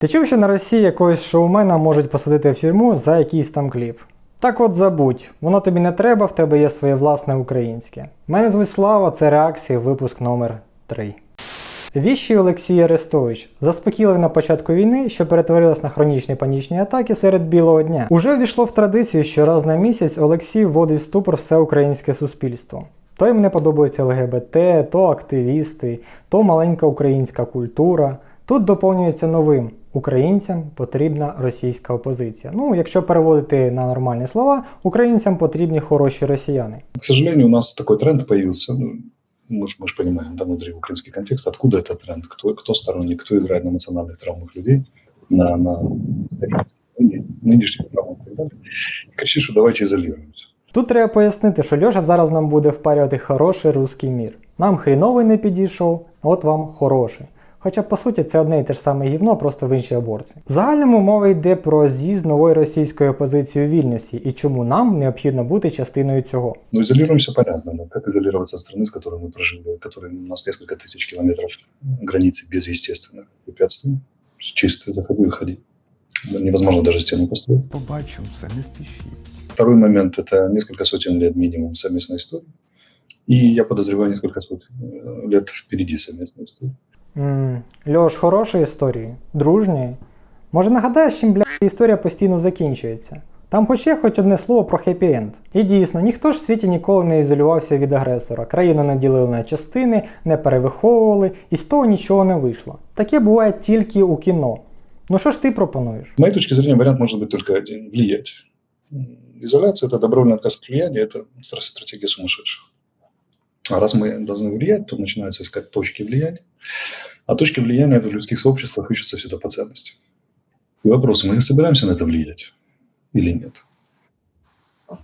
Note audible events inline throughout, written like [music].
Ти чув, що на Росії якогось шоумена можуть посадити в тюрму за якийсь там кліп? Так от забудь, воно тобі не треба, в тебе є своє власне українське. Мене звуть Слава, це реакція, випуск номер 3. Віщий Олексій Арестович заспокійливий на початку війни, що перетворилась на хронічні панічні атаки серед білого дня. Уже ввійшло в традицію, що раз на місяць Олексій вводить в ступор все українське суспільство. То їм не подобається ЛГБТ, то активісти, то маленька українська культура. Тут доповнюється новим. Українцям потрібна російська опозиція. Ну, якщо переводити на нормальні слова, українцям потрібні хороші росіяни. К сожалению, у нас такой тренд появился. Ну, мы же, мы ж понимаем, да, внутри украинский контекст, откуда этот тренд, кто, кто сторонник, кто играет на эмоциональных травмах людей, на, на исторических, ны- нынешних травмах и так далее. И кричит, что давайте изолируемся. Тут треба пояснити, що Льоша зараз нам буде впарювати хороший русський мір. Нам хріновий не підійшов, а от вам хороший. Хоча по суті це одне і те ж саме гівно, просто в іншій оборці. В загальному мова йде про з'їзд нової російської опозиції у Вільнюсі і чому нам необхідно бути частиною цього. Но изолируемся понятно, но как изолироваться от страны, с которой мы прожили, которой у нас несколько тысяч километров границы без естественных препятствий, с чистой, заходи, выходи. Невозможно даже стену построить. Побачимо все, не спішіть. Второй момент – это несколько сотен лет минимум совместной истории. И я подозреваю несколько сотен э, лет впереди совместной истории. Ммм, Льош, хорошої історії, дружньої. Може нагадаєш, чим бля історія постійно закінчується? Там хоч є хоч одне слово про хеппі-енд. І дійсно, ніхто ж в світі ніколи не ізолювався від агресора. Країну не ділили на частини, не перевиховували, і з того нічого не вийшло. Таке буває тільки у кіно. Ну що ж ти пропонуєш? С моей точки зрения, вариант может быть только один – влиять. М, Изоляция – это добровольный отказ от влияния, это стра- стратегия сумасшедших. А раз мы должны влиять, то начинается искать точки влияния. А точки влияния в людских сообществах ищутся всегда по ценности. И вопрос, мы собираемся на это влиять или нет?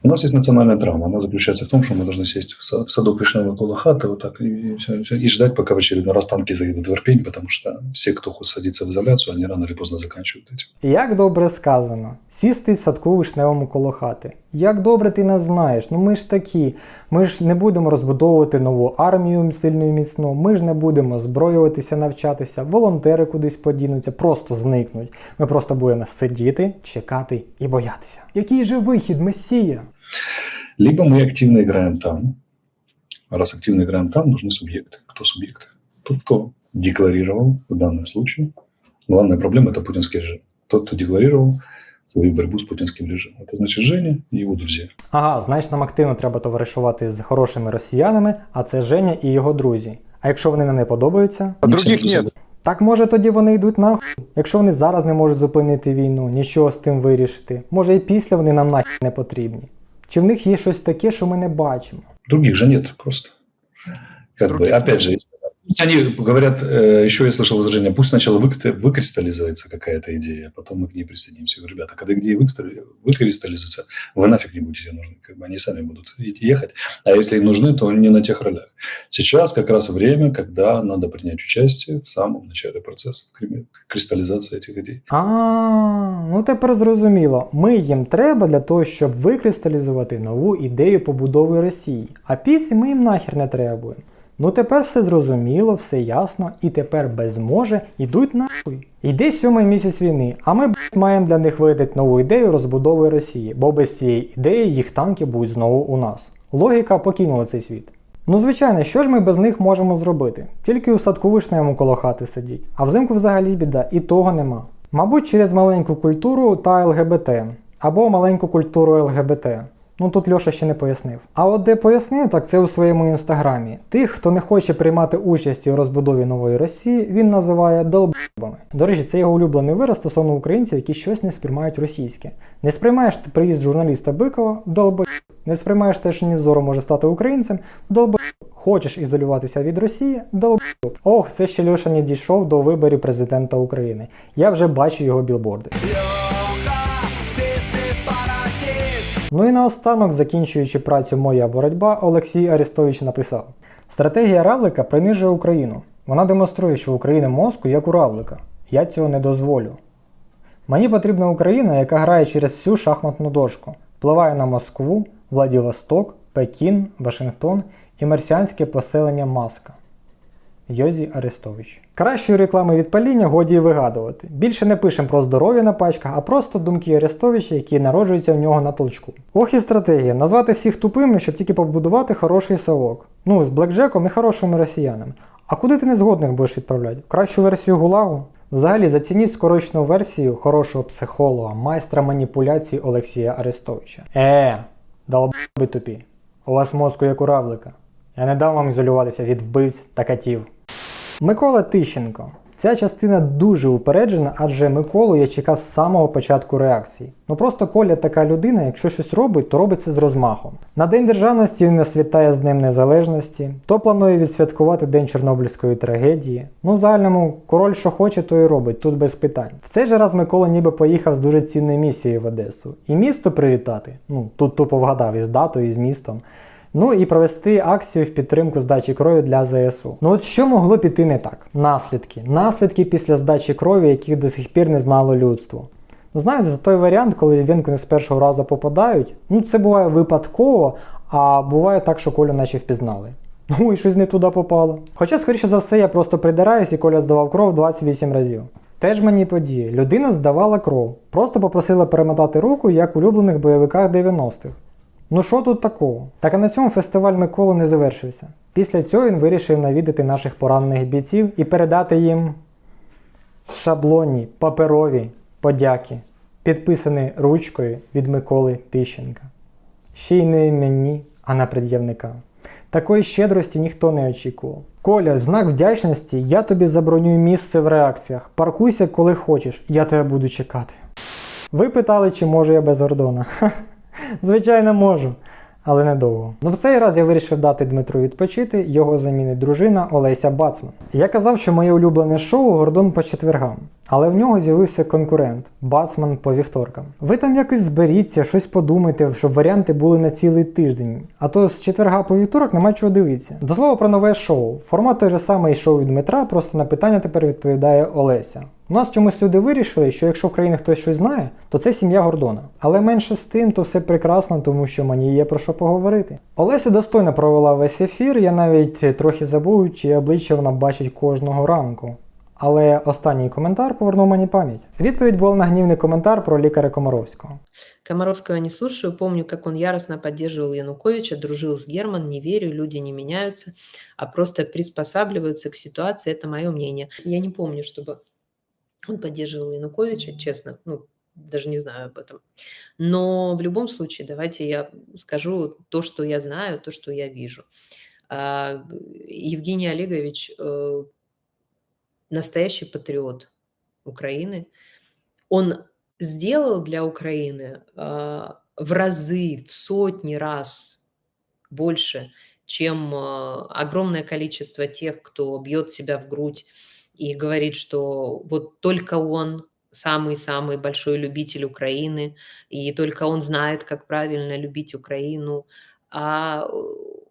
У нас есть национальная травма. Она заключается в том, что мы должны сесть в са- в садок вишневого около хаты вот так и, и всё- всё, и ждать, пока в очередной раз танки заедут в Ирпень, потому что все, кто хочет садиться в изоляцию, они рано или поздно заканчивают этим. Як добре сказано, сісти в садку вишневому коло хати. Як добре ти нас знаєш, ну ми ж такі. Ми ж не будемо розбудовувати нову армію сильну і міцну, ми ж не будемо зброюватися, навчатися, волонтери кудись подінуться, просто зникнуть. Ми просто будемо сидіти, чекати і боятися. Який же вихід, месія? Либо мы активно играем там. А раз активно играем там, нужны субъекты. Кто субъекты? Тот, кто декларировал в данном случае. Главная проблема – это путинский режим. Тот, кто декларировал свою борьбу с путинским режимом. Это значит Женя и его друзья. Ага, значить нам активно треба товаришувати з хорошими росіянами, а це Женя і його друзі. А якщо вони нам не подобаються, А других друзья. Так може тоді вони йдуть нахуй? Якщо вони зараз не можуть зупинити війну, нічого з тим вирішити, може і після вони нам нахуй не потрібні. Чи в них є щось таке, що ми не бачимо? Других же нет просто. Как бы, опять же, если- они говорят, э, еще я слышал возражение, пусть сначала выкри- выкристаллизуется какая-то идея, а потом мы к ней присоединимся. Я говорю, ребята, когда идея выкристалли- выкристаллизуется, вы нафиг не будете нужны. Как бы они сами будут идти ехать. А если и нужны, то не на тех ролях. Сейчас как раз время, когда надо принять участие в самом начале процесса кри- кристаллизации этих идей. А, ну тепер зрозуміло. Ми їм треба для того, щоб викристалізувати нову ідею побудови Росії. А після ми їм нахер не требуємо. Ну тепер все зрозуміло, все ясно, і тепер без може йдуть нахуй. Йде сьомий місяць війни, а ми блядь, маємо для них видати нову ідею розбудови Росії, бо без цієї ідеї їх танки будуть знову у нас. Логіка покинула цей світ. Ну, звичайно, що ж ми без них можемо зробити? Тільки у садку вишневому коло хати сидіть, а взимку взагалі біда, і того нема. Мабуть, через маленьку культуру та ЛГБТ, або маленьку культуру ЛГБТ. Ну тут Льоша ще не пояснив. А от де пояснив, так це у своєму інстаграмі. Тих, хто не хоче приймати участь у розбудові нової Росії, він називає долбами. До речі, це його улюблений вираз стосовно українців, які щось не сприймають російське. Не сприймаєш ти приїзд журналіста Бикова, долб. Не сприймаєш те, що Нівзоро може стати українцем, долб. Хочеш ізолюватися від Росії, долб. Ох, це ще Льоша не дійшов до виборів президента України. Я вже бачу його білборди. Ну і наостанок, закінчуючи працю Моя боротьба, Олексій Арестович написав: Стратегія Равлика принижує Україну. Вона демонструє, що Україна мозку як у Равлика. Я цього не дозволю. Мені потрібна Україна, яка грає через всю шахматну дошку, впливає на Москву, Владивосток, Пекін, Вашингтон і марсіанське поселення Маска. Йозі Арестович. Кращої реклами від паління годі й вигадувати. Більше не пишемо про здоров'я на пачках, а просто думки Арестовича, які народжуються в нього на толчку. Ох і стратегія назвати всіх тупими, щоб тільки побудувати хороший совок. Ну, з блекджеком і хорошими росіянами. А куди ти незгодних будеш відправляти? Кращу версію гулагу? Взагалі, зацініть скорочену версію хорошого психолога, майстра маніпуляцій Олексія Арестовича. Е, долбоби тупі. У вас мозку як у равлика. Я не дам вам ізолюватися від вбивць та катів. Микола Тищенко. Ця частина дуже упереджена, адже Миколу я чекав з самого початку реакції. Ну просто Коля така людина, якщо щось робить, то робить це з розмахом. На День державності він нас вітає з Днем Незалежності, то планує відсвяткувати День Чорнобильської трагедії. Ну, в загальному, король що хоче, то і робить, тут без питань. В цей же раз Микола ніби поїхав з дуже цінною місією в Одесу. І місто привітати. Ну, тут тупо вгадав із датою, і з містом. Ну і провести акцію в підтримку здачі крові для ЗСУ. Ну от що могло піти не так? Наслідки. Наслідки після здачі крові, яких до сих пір не знало людство. Ну знаєте, за той варіант, коли вінку не з першого разу попадають, ну це буває випадково, а буває так, що Колю наче впізнали. [laughs] Ну і щось не туди попало. Хоча, скоріше за все, я просто придираюсь і Коля здавав кров 28 разів. Теж мені події. Людина здавала кров, просто попросила перемотати руку, як улюблених бойовиках 90-х. Ну що тут такого? Так а на цьому фестиваль Миколи не завершився. Після цього він вирішив навідати наших поранених бійців і передати їм шаблонні паперові подяки, підписані ручкою від Миколи Тищенка. Ще й не мені, а на пред'явника. Такої щедрості ніхто не очікував. Коля, в знак вдячності я тобі забронюю місце в реакціях. Паркуйся, коли хочеш, я тебе буду чекати. Ви питали, чи можу я без Гордона. Звичайно, можу, але недовго. Ну в цей раз я вирішив дати Дмитру відпочити, його замінить дружина Олеся Бацман. Я казав, що моє улюблене шоу Гордон по четвергам, але в нього з'явився конкурент Бацман по вівторкам. Ви там якось зберіться, щось подумайте, щоб варіанти були на цілий тиждень. А то з четверга по вівторок нема чого дивитися. До слова про нове шоу. Формат той же самий шоу Дмитра, просто на питання тепер відповідає Олеся. У нас чомусь люди вирішили, що якщо в країні хтось щось знає, то це сім'я Гордона. Але менше з тим, то все прекрасно, тому що мені є про що поговорити. Олеся достойно провела весь ефір, я навіть трохи забув, чи обличчя вона бачить кожного ранку. Але останній коментар повернув мені пам'ять. Відповідь була на гнівний коментар про лікаря Комаровського. Комаровского не слушаю. Помню, как он яростно поддерживал Януковича, дружил с Герман. Не верю, люди не меняются, а просто приспосабливаются к ситуации. Это мое мнение. Я не помню, чтобы он поддерживал Януковича, честно. Ну, даже не знаю об этом. Но в любом случае, давайте я скажу то, что я знаю, то, что я вижу. А, Евгений Олегович э, настоящий патриот Украины. Он сделал для Украины а, в разы, в сотни раз больше, чем а, огромное количество тех, кто бьет себя в грудь и говорит, что вот только он самый-самый большой любитель Украины, и только он знает, как правильно любить Украину. А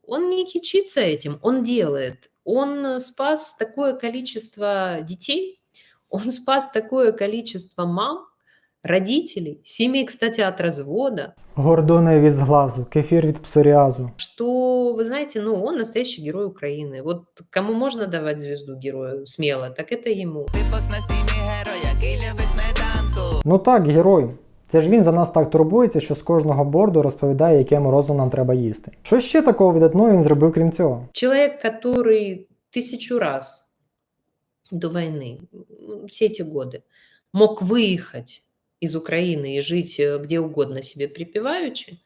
он не кичится этим, он делает. Он спас такое количество детей, он спас такое количество мам, родителей, семей, кстати, от развода, Гордоне від зглазу, кефір від псоріазу. что, вы знаете, ну, он настоящий герой Украины. Вот кому можно давать звезду герою смело, так это ему. Типок на стімі герой, який любить сметанку. Ну так, герой. Це ж він за нас так турбується, що з кожного борду розповідає, яке морозиво нам треба їсти. Що ще такого видатного він зробив, крім цього? Человек, который тысячу раз до войны, м, все эти годы, мог выехать из Украины и жить э, где угодно себе припеваючи.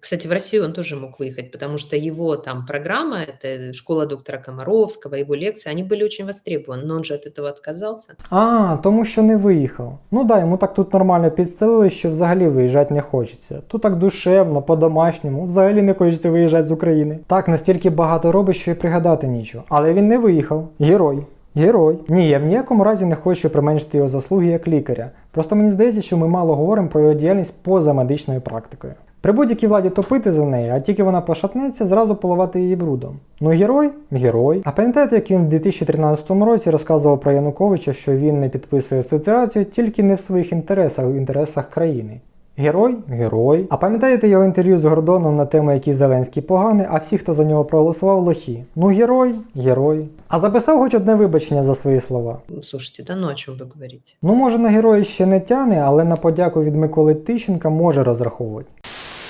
Кстати, в Россию он тоже мог выехать, потому что его там программа, это школа доктора Комаровского, его лекции, они были очень востребованы, но он же от этого отказался. А, тому що не виїхав. Ну да, йому так тут нормально підстелили, що взагалі виїжджати не хочеться. Тут так душевно, по-домашньому, взагалі не хочеться виїжджати з України. Так, настільки багато робить, що й пригадати нічого. Але він не виїхав. Герой. Герой. Ні, я в ніякому разі не хочу применшити його заслуги як лікаря. Просто мені здається, що ми мало говоримо про його діяльність поза медичною практикою. При будь-якій владі топити за неї, а тільки вона пошатнеться, зразу поливати її брудом. Ну герой? Герой. А пам'ятаєте, як він в 2013 році розказував про Януковича, що він не підписує асоціацію тільки не в своїх інтересах, а в інтересах країни. Герой герой. А пам'ятаєте його інтерв'ю з Гордоном на тему, який Зеленський поганий, а всі, хто за нього проголосував, лохі. Ну, герой, герой. А записав хоч одне вибачення за свої слова. Слушайте, да ну о чем вы говорите? Ну, може, на герої ще не тяне, але на подяку від Миколи Тищенка може розраховувати.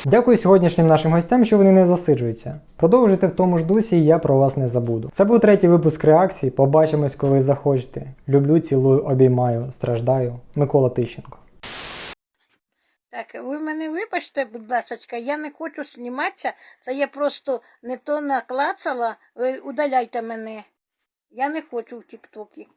Дякую сьогоднішнім нашим гостям, що вони не засиджуються. Продовжуйте в тому ж дусі, і я про вас не забуду. Це був третій випуск реакції. Побачимось, коли захочете. Люблю, цілую, обіймаю, страждаю. Микола Тищенко. Так, ви мене вибачте, будь ласка, я не хочу зніматися. Це я просто не то наклацала. Ви удаляйте мене. Я не хочу в Тіктокі.